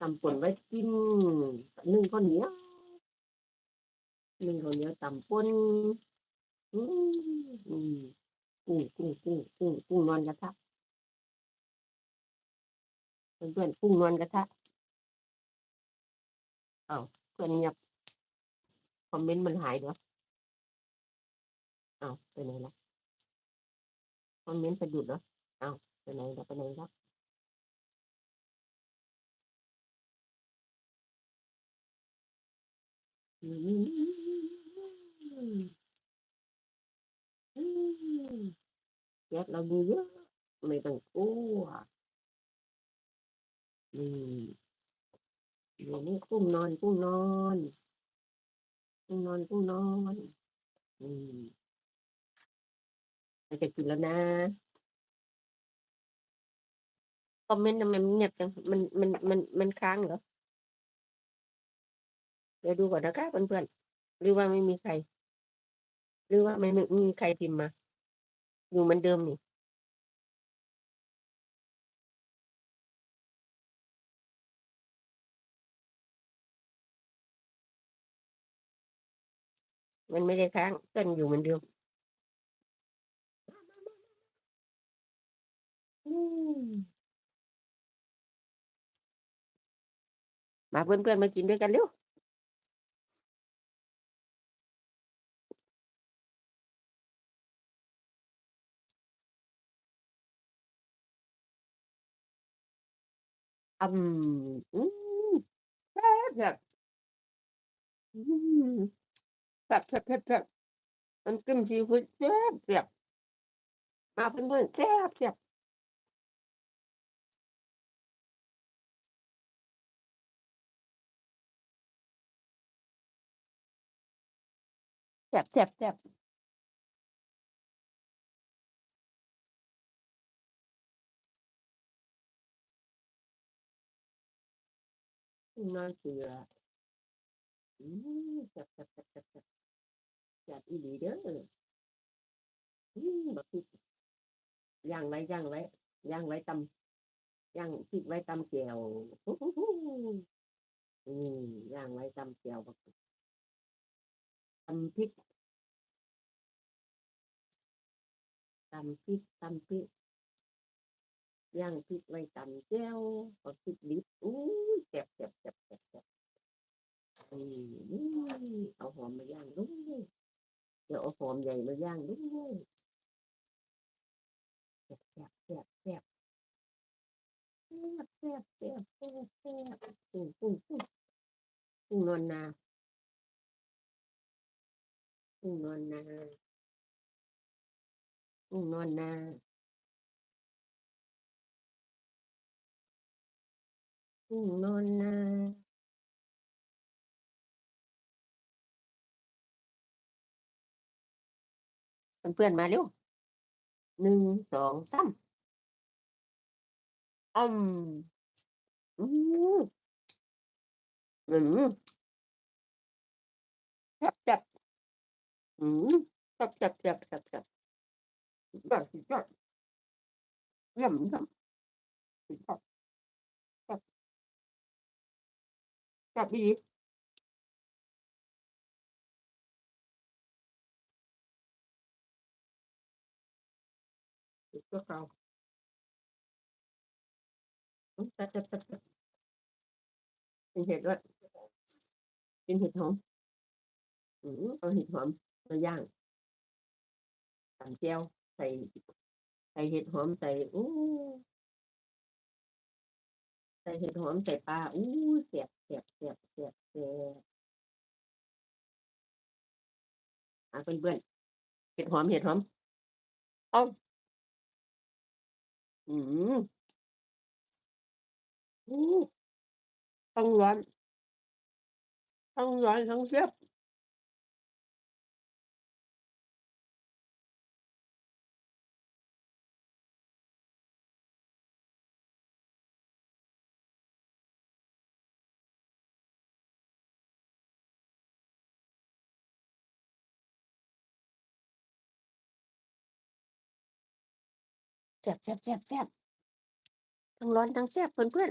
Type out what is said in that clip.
ตำป่นไว้กินนึ่งข้าวเหนียวนึ่งข้าวเหนียวตำป่นอืมอืมกุ้งกุ้งกุ้งกุ้งกุ้งนอนกระทะเพื่อนๆกุ้งนอนกระทะเอ้าเพื่อนเงียบคอมเมนต์มันหายเดี๋ยวอ้าไปไหนละคอมเมนต์สะดุดเหรอเอ้าไปไหนละไปไหนละ อืมอืมแก๊สเรามีเยอะไม่ต้องกลัวอืมเดี๋ยวนี้กุ้งนอนกุ้งนอนกุ้งนอนกุ้งนอน อืมเราจะกินแล้วนะคอมเมนต์ทำไมมันเงียบจังมันมันมันมันค้างเหรอ เดี๋ยวดูก่อนนะคะเพื่อนๆหรือว่าไม่มีใคร หรือว่าไม่มีใครพิมพ์มา อยู่เหมือนเดิมนี่มันไม่ได้ค้างเต้นอยู่เหมือนเดิมมาเพื่อนๆมากินด้วยกันเร็ว อืม อืม แซ่บแบบ อืมแซ่บแซ่บแซ่บแซ่บมันกินซีฟูดแซ่บแซ่บ มาเพื่อน แซ่บแซ่บ แซ่บแซ่บแซ่ บน่าเสืออืมแซ่บแซ่บแซ่บแซ่บแซ่บแซ่บอีหลีเด้ออืมบักพริกย่างไว้ย่างไว้ย่างไว้ตำย่างพริกไว้ตำแจ่วฮู้ฮู้ฮู้อืมย่างไว้ตำแจ่วบักตำพริกตำพริกตำพริก ย่างพริกไว้ตำแจ่วบักพริกดิบอู้ยแซ่บแซ่บแซ่บแซ่บแซ่บนี่เอาหอมมาย่างด้วยเดี๋ยวเอาหอมใหญ่มาย่างด้วยแซ่บแซ่บแซ่บแซ่บแซ่บแซ่บแซ่บแซ่บแซ่บกุ้งกุ้งกุ้งกุ้งนอนนากุ้งนอนนากุ้งนอนนา นนนะเพื่อนมาเร็วหนึ่งสองสามอืมอืมอืมจับจับอืมจับจับจับจับจับจับจับเยี่ยมจับ แซ่บดีสุดยอดเราอืมแซ่บแซ่บแซ่บแซ่บเป็นเห็ดด้วยเป็นเห็ดหอมอืมเอาเห็ดหอมมาย่างตำแจ่วใส่ใส่เห็ดหอมใส่อู้ ส่เห็ดหอมใส่ปลาอู้เสียบเสียบเสียบเสียบเสียบอะเพื่อนๆเห็ดหอมเห็ดหอมเอาอืมอู้ทั้งร้อนทั้งร้อนทั้งเสียบ แซ่บแซ่บแซ่บแซ่บทั้งร้อนทั้งแซ่บเพื่อน